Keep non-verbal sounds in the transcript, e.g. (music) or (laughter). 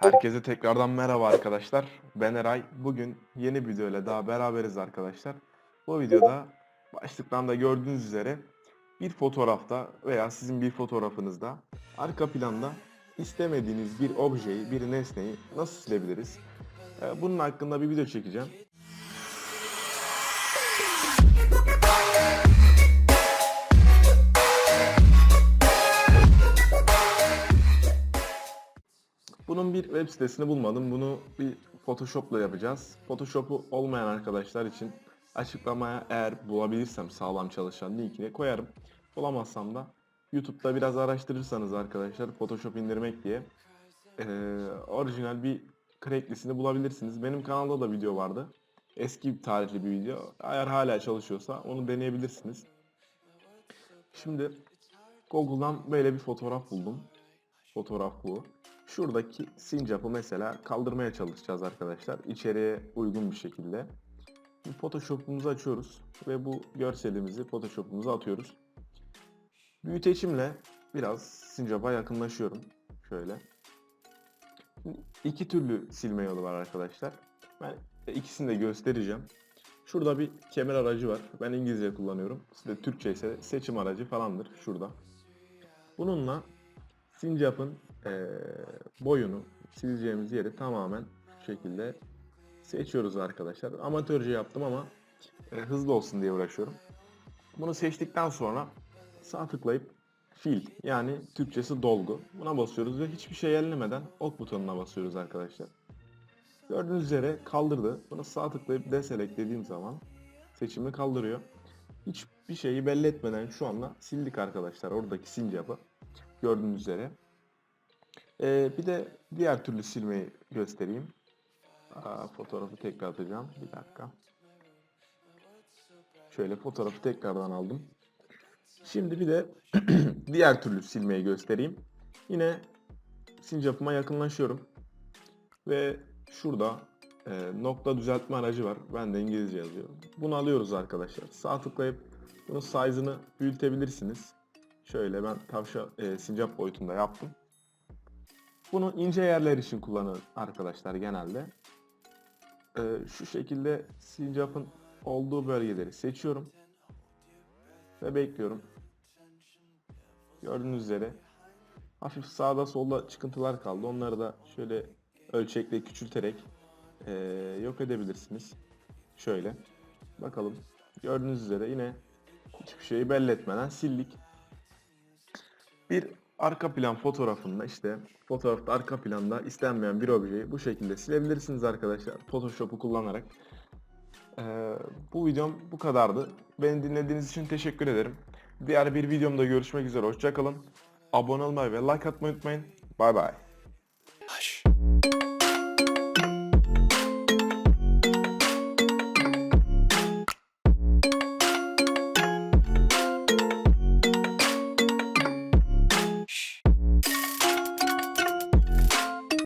Herkese tekrardan merhaba arkadaşlar. Ben Eray. Bugün yeni bir videoyla daha beraberiz arkadaşlar. Bu videoda başlıktan da gördüğünüz üzere bir fotoğrafta veya sizin bir fotoğrafınızda arka planda istemediğiniz bir objeyi, bir nesneyi nasıl silebiliriz? Ee, Bunun hakkında bir video çekeceğim. Bunun bir web sitesini bulmadım. Bunu bir Photoshop'la yapacağız. Photoshop'u olmayan arkadaşlar için açıklamaya eğer bulabilirsem sağlam çalışan linkini koyarım. Bulamazsam da YouTube'da biraz araştırırsanız arkadaşlar Photoshop indirmek diye eee, orijinal bir cracklisini bulabilirsiniz. Benim kanalda da video vardı. Eski tarihli bir video. Eğer hala çalışıyorsa onu deneyebilirsiniz. Şimdi Google'dan böyle bir fotoğraf buldum. Fotoğraf bu. Şuradaki sincapı mesela kaldırmaya çalışacağız arkadaşlar. İçeriye uygun bir şekilde. Photoshop'umuzu açıyoruz ve bu görselimizi Photoshop'umuza atıyoruz. Büyüteçimle biraz sincapa yakınlaşıyorum. Şöyle. Şimdi iki türlü silme yolu var arkadaşlar. Ben ikisini de göstereceğim. Şurada bir kemer aracı var. Ben İngilizce kullanıyorum. Size Türkçe ise seçim aracı falandır. Şurada. Bununla sincapın eee, boyunu sileceğimiz yeri tamamen şu şekilde seçiyoruz arkadaşlar. Amatörce yaptım ama e, hızlı olsun diye uğraşıyorum. Bunu seçtikten sonra sağ tıklayıp fil yani Türkçesi dolgu. Buna basıyoruz ve hiçbir şey ellemeden ok butonuna basıyoruz arkadaşlar. Gördüğünüz üzere kaldırdı. Bunu sağ tıklayıp deselect dediğim zaman seçimi kaldırıyor. Hiçbir şeyi belli etmeden şu anda sildik arkadaşlar oradaki sincapı. Gördüğünüz üzere. Ee, bir de diğer türlü silmeyi göstereyim. Aa, fotoğrafı tekrar atacağım. Bir dakika. Şöyle fotoğrafı tekrardan aldım. Şimdi bir de (clears throat) diğer türlü silmeyi göstereyim. Yine sincapıma yakınlaşıyorum. Ve şurada e, nokta düzeltme aracı var. Ben de İngilizce yazıyorum. Bunu alıyoruz arkadaşlar. Sağ tıklayıp bunun size'ını büyütebilirsiniz. Şöyle ben tavşan e, sincap boyutunda yaptım. Bunu ince yerler için kullanır arkadaşlar genelde. E, şu şekilde sincapın olduğu bölgeleri seçiyorum. Ve bekliyorum. Gördüğünüz üzere hafif sağda solda çıkıntılar kaldı. Onları da şöyle ölçekle küçülterek e, yok edebilirsiniz. Şöyle. Bakalım. Gördüğünüz üzere yine hiçbir şeyi belli etmeden sildik. Bir arka plan fotoğrafında işte fotoğrafta arka planda istenmeyen bir objeyi bu şekilde silebilirsiniz arkadaşlar. Photoshop'u kullanarak. Ee, bu videom bu kadardı. Beni dinlediğiniz için teşekkür ederim. Diğer bir videomda görüşmek üzere. Hoşçakalın. Abone olmayı ve like atmayı unutmayın. Bay bay.